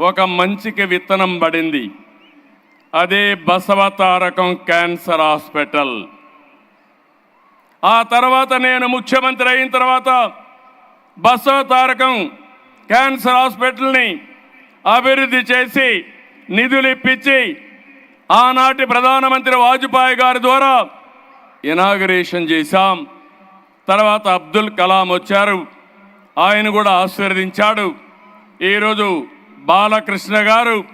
ఒక మంచికి విత్తనం పడింది. అదే బసవతారకం క్యాన్సర్ హాస్పిటల్. ఆ తర్వాత నేను ముఖ్యమంత్రి అయిన తర్వాత బసవతారకం క్యాన్సర్ హాస్పిటల్ని అభివృద్ధి చేసి నిధులు ఇప్పించి ఆనాటి ప్రధానమంత్రి వాజ్పేయి గారి ద్వారా ఇనాగరేషన్ చేశాం. తర్వాత అబ్దుల్ కలాం వచ్చారు. ఆయన కూడా ఆశీర్వదించాడు. ఈరోజు బాలకృష్ణ గారు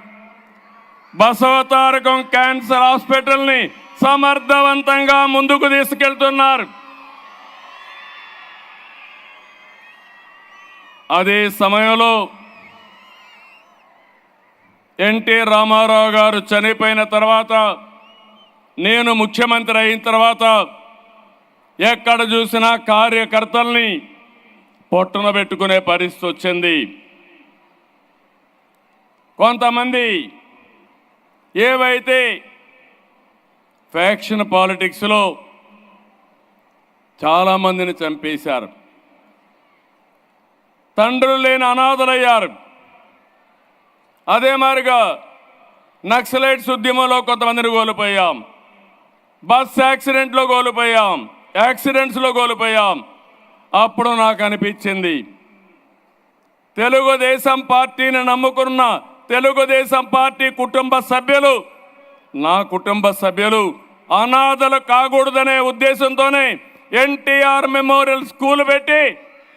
బసవతారకం క్యాన్సర్ హాస్పిటల్ని సమర్థవంతంగా ముందుకు తీసుకెళ్తున్నారు. అదే సమయంలో ఎన్టీ రామారావు గారు చనిపోయిన తర్వాత నేను ముఖ్యమంత్రి అయిన తర్వాత ఎక్కడ చూసినా కార్యకర్తల్ని పొట్టున పెట్టుకునే పరిస్థితి వచ్చింది. కొంతమంది ఏవైతే ఫ్యాక్షన్ పాలిటిక్స్లో చాలామందిని చంపేశారు తండ్రులు లేని అనాథలయ్యారు. అదే మారిగా నక్సలైట్స్ ఉద్యమంలో కొంతమందిని కోల్పోయాం బస్ యాక్సిడెంట్లో కోల్పోయాం యాక్సిడెంట్స్లో కోల్పోయాం. అప్పుడు నాకు అనిపించింది తెలుగుదేశం పార్టీని నమ్ముకున్న తెలుగుదేశం పార్టీ కుటుంబ సభ్యులు నా కుటుంబ సభ్యులు అనాథలు కాకూడదనే ఉద్దేశంతోనే ఎన్టీఆర్ మెమోరియల్ స్కూల్ పెట్టి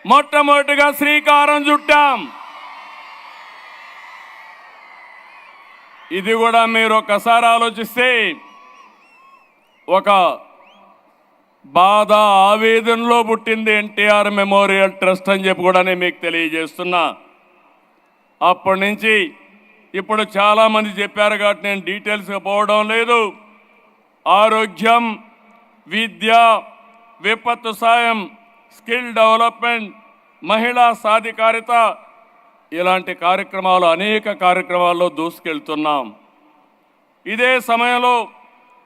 మొట్టమొదటిగా శ్రీకారం చుట్టాం. ఇది కూడా మీరు ఒకసారి ఆలోచిస్తే ఒక బాధ ఆవేదనలో పుట్టింది ఎన్టీఆర్ మెమోరియల్ ట్రస్ట్ అని చెప్పి కూడా నేను మీకు తెలియజేస్తున్నా. అప్పటి నుంచి ఇప్పుడు చాలామంది చెప్పారు కాబట్టి నేను డీటెయిల్స్గా పోవడం లేదు. ఆరోగ్యం విద్య విపత్తు సాయం స్కిల్ డెవలప్మెంట్ మహిళా సాధికారిత ఇలాంటి కార్యక్రమాలు అనేక కార్యక్రమాల్లో దూసుకెళ్తున్నాం. ఇదే సమయంలో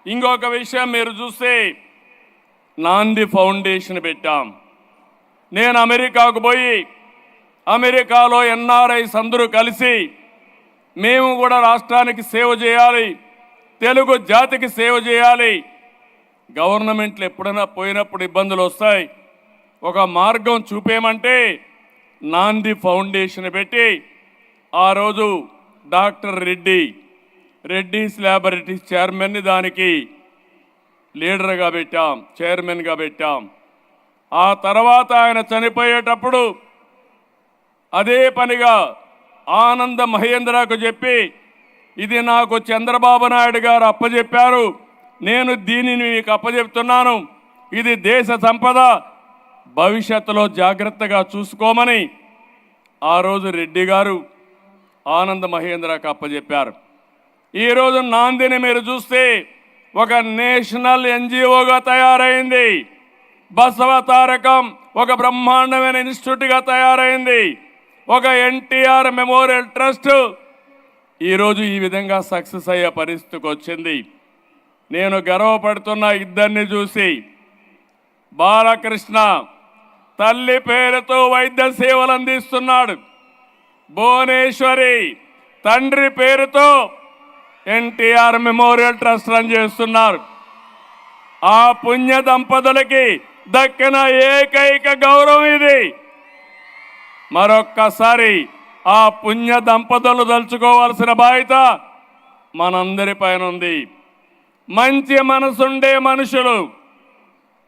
ఇంకొక విషయం మీరు చూస్తే నాంది ఫౌండేషన్ పెట్టాం. నేను అమెరికాకు పోయి అమెరికాలో ఎన్ఆర్ఐస్ అందరూ కలిసి మేము కూడా రాష్ట్రానికి సేవ చేయాలి తెలుగు జాతికి సేవ చేయాలి. గవర్నమెంట్లు ఎప్పుడైనా పోయినప్పుడు ఇబ్బందులు వస్తాయి. ఒక మార్గం చూపేయమంటే నాంది ఫౌండేషన్ పెట్టి ఆ రోజు డాక్టర్ రెడ్డి రెడ్డిస్ ల్యాబొరేటరీస్ చైర్మన్ని దానికి లీడర్గా పెట్టాం చైర్మన్గా పెట్టాం. ఆ తర్వాత ఆయన చనిపోయేటప్పుడు అదే పనిగా ఆనంద మహేంద్రకు చెప్పి ఇది నాకు చంద్రబాబు నాయుడు గారు అప్పచెప్పారు నేను దీనిని మీకు అప్పచెప్తున్నాను ఇది దేశ సంపద. భవిష్యత్తులో జాగ్రత్తగా చూసుకోమని ఆ రోజు రెడ్డి గారు ఆనంద మహేంద్రకు అప్పచెప్పారు ఈరోజు నాందిని మీరు చూస్తే ఒక నేషనల్ ఎన్జిఓగా తయారైంది. బసవ తారకం ఒక బ్రహ్మాండమైన ఇన్స్టిట్యూట్గా తయారైంది. ఒక ఎన్టీఆర్ మెమోరియల్ ట్రస్ట్ ఈరోజు ఈ విధంగా సక్సెస్ అయ్యే పరిస్థితికి వచ్చింది. నేను గర్వపడుతున్న ఇద్దరిని చూసి బాలకృష్ణ తల్లి పేరుతో వైద్య సేవలు అందిస్తున్నాడు. భువనేశ్వరి తండ్రి పేరుతో ఎన్టీఆర్ మెమోరియల్ ట్రస్ట్ రన్ చేస్తున్నారు. ఆ పుణ్య దంపతులకి దక్కిన ఏకైక గౌరవం ఇది. మరొక్కసారి ఆ పుణ్య దంపతులు దలుచుకోవాల్సిన బాధ్యత మనందరి పైన ఉంది. మంచి మనసుండే మనుషులు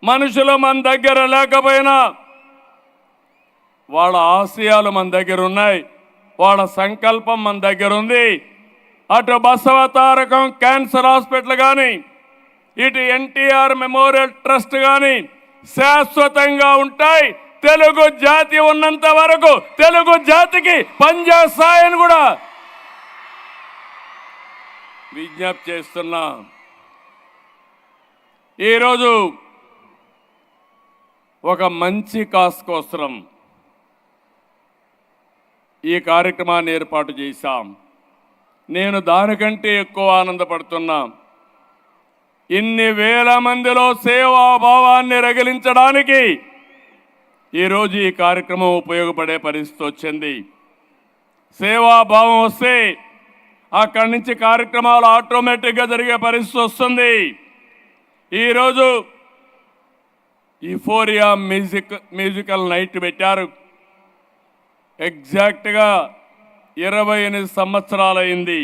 మనుషులు మన దగ్గర లేకపోయినా వాళ్ళ ఆశయాలు మన దగ్గర ఉన్నాయి వాళ్ళ సంకల్పం మన దగ్గర ఉంది. అటు బసవ తారకం క్యాన్సర్ హాస్పిటల్ కానీ ఇటు ఎన్టీఆర్ మెమోరియల్ ట్రస్ట్ కానీ శాశ్వతంగా ఉంటాయి. తెలుగు జాతి ఉన్నంత వరకు తెలుగు జాతికి పనిచేస్తాయని కూడా విజ్ఞప్తి చేస్తున్నా. ఈరోజు ఒక మంచి కాస్ కోసం ఈ కార్యక్రమాన్ని ఏర్పాటు చేశాం. నేను దానికంటే ఎక్కువ ఆనందపడుతున్నా. ఇన్ని వేల మందిలో సేవాభావాన్ని రగిలించడానికి ఈరోజు ఈ కార్యక్రమం ఉపయోగపడే పరిస్థితి వచ్చింది. సేవాభావం వస్తే అక్కడి నుంచి కార్యక్రమాలు ఆటోమేటిక్గా జరిగే పరిస్థితి వస్తుంది. ఈరోజు ఈ ఫోరియా మ్యూజిక్ మ్యూజికల్ నైట్ పెట్టారు. ఎగ్జాక్ట్గా ఇరవై ఎనిమిది సంవత్సరాలైంది.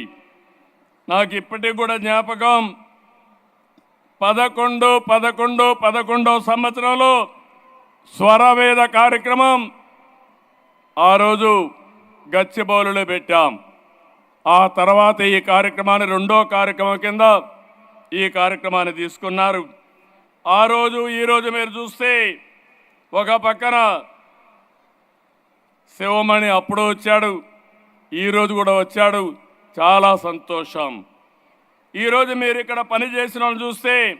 నాకు ఇప్పటికి కూడా జ్ఞాపకం పదకొండు పదకొండు పదకొండో సంవత్సరంలో స్వరవేద కార్యక్రమం ఆ రోజు గచ్చిబౌలులో పెట్టాం. ఆ తర్వాత ఈ కార్యక్రమాన్ని రెండో కార్యక్రమం కింద ఈ కార్యక్రమాన్ని తీసుకున్నారు. ఆ రోజు ఈ రోజు మీరు చూస్తే ఒక పక్కన శివమణి అప్పుడు వచ్చాడు. ఈరోజు కూడా వచ్చాడు. చాలా సంతోషం. ఈరోజు మీరు ఇక్కడ పని చేసిన వాళ్ళు చూస్తే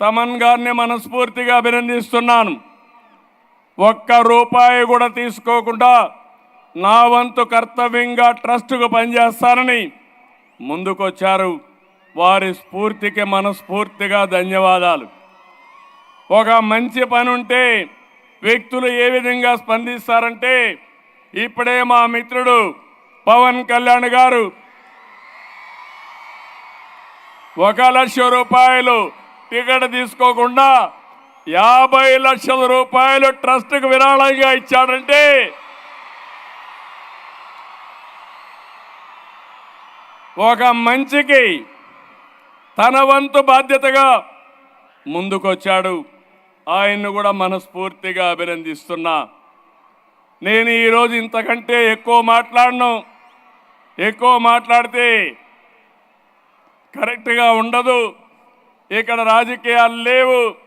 తమన్ గారిని మనస్ఫూర్తిగా అభినందిస్తున్నాను. ఒక్క రూపాయి కూడా తీసుకోకుండా నా వంతు కర్తవ్యంగా ట్రస్టుకు పనిచేస్తానని ముందుకొచ్చారు. వారి స్ఫూర్తికి మనస్ఫూర్తిగా ధన్యవాదాలు. ఒక మంచి పని ఉంటే వ్యక్తులు ఏ విధంగా స్పందిస్తారంటే ఇప్పుడే మా మిత్రుడు పవన్ కళ్యాణ్ గారు ఒక లక్ష రూపాయలు టికెట్ తీసుకోకుండా యాభై లక్షల రూపాయలు ట్రస్ట్కి విరాళంగా ఇచ్చాడంటే. ఒక మంచికి తన వంతు బాధ్యతగా ముందుకొచ్చాడు. ఆయన్ను కూడా మనస్ఫూర్తిగా అభినందిస్తున్నా. నేను ఈరోజు ఇంతకంటే ఎక్కువ మాట్లాడను. ఎక్కువ మాట్లాడితే కరెక్ట్గా ఉండదు. ఇక్కడ రాజకీయాలు లేవు.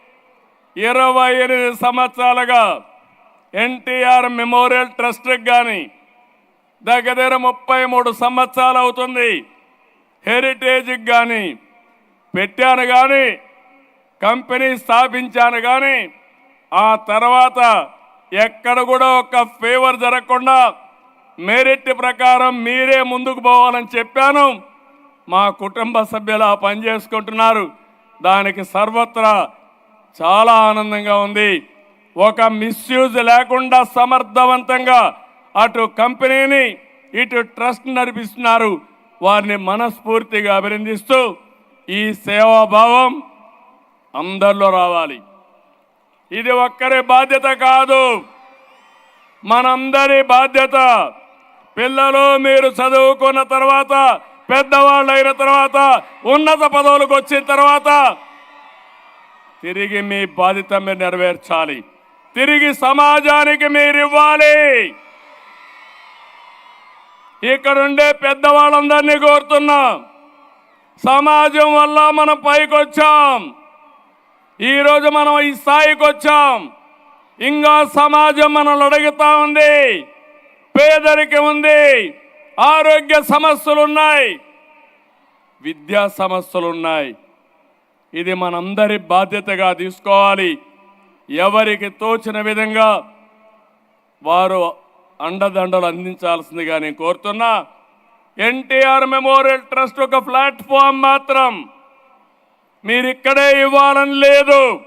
ఇరవై ఎనిమిది సంవత్సరాలుగా ఎన్టీఆర్ మెమోరియల్ ట్రస్ట్కి కానీ దగ్గర దగ్గర ముప్పై మూడు సంవత్సరాలు అవుతుంది. హెరిటేజ్కి కానీ పెట్టాను కానీ కంపెనీ స్థాపించాను కానీ ఆ తర్వాత ఎక్కడ కూడా ఒక ఫేవర్ జరగకుండా మెరిట్ ప్రకారం మీరే ముందుకు పోవాలని చెప్పాను. మా కుటుంబ సభ్యులు ఆ పని చేసుకుంటున్నారు. దానికి సర్వత్రా చాలా ఆనందంగా ఉంది. ఒక మిస్యూజ్ లేకుండా సమర్థవంతంగా అటు కంపెనీని ఇటు ట్రస్ట్ నడిపిస్తున్నారు. వారిని మనస్ఫూర్తిగా అభినందిస్తూ ఈ సేవాభావం అందరిలో రావాలి. ఇది ఒక్కరి బాధ్యత కాదు. మనందరి బాధ్యత. పిల్లలు మీరు చదువుకున్న తర్వాత పెద్దవాళ్ళు అయిన తర్వాత ఉన్నత పదవులకు వచ్చిన తర్వాత తిరిగి మీ బాధ్యత మీరు నెరవేర్చాలి. తిరిగి సమాజానికి మీరు ఇవ్వాలి. ఇక్కడుండే పెద్దవాళ్ళందరినీ కోరుతున్నాం. సమాజం వల్ల మనం పైకి వచ్చాం ఈరోజు మనం ఈ స్థాయికి వచ్చాం ఇంకా సమాజం మనల్ని అడుగుతా ఉంది. పేదరికం ఉంది. ఆరోగ్య సమస్యలు ఉన్నాయి విద్యా సమస్యలు ఉన్నాయి ఇది మనందరి బాధ్యతగా తీసుకోవాలి. ఎవరికి తోచిన విధంగా వారు అండదండలు అందించాల్సిందిగా నేను కోరుతున్నా. ఎన్టీఆర్ మెమోరియల్ ట్రస్ట్ ఒక ప్లాట్ఫామ్ మాత్రం. మీరిక్కడే ఇవ్వాలని లేదు.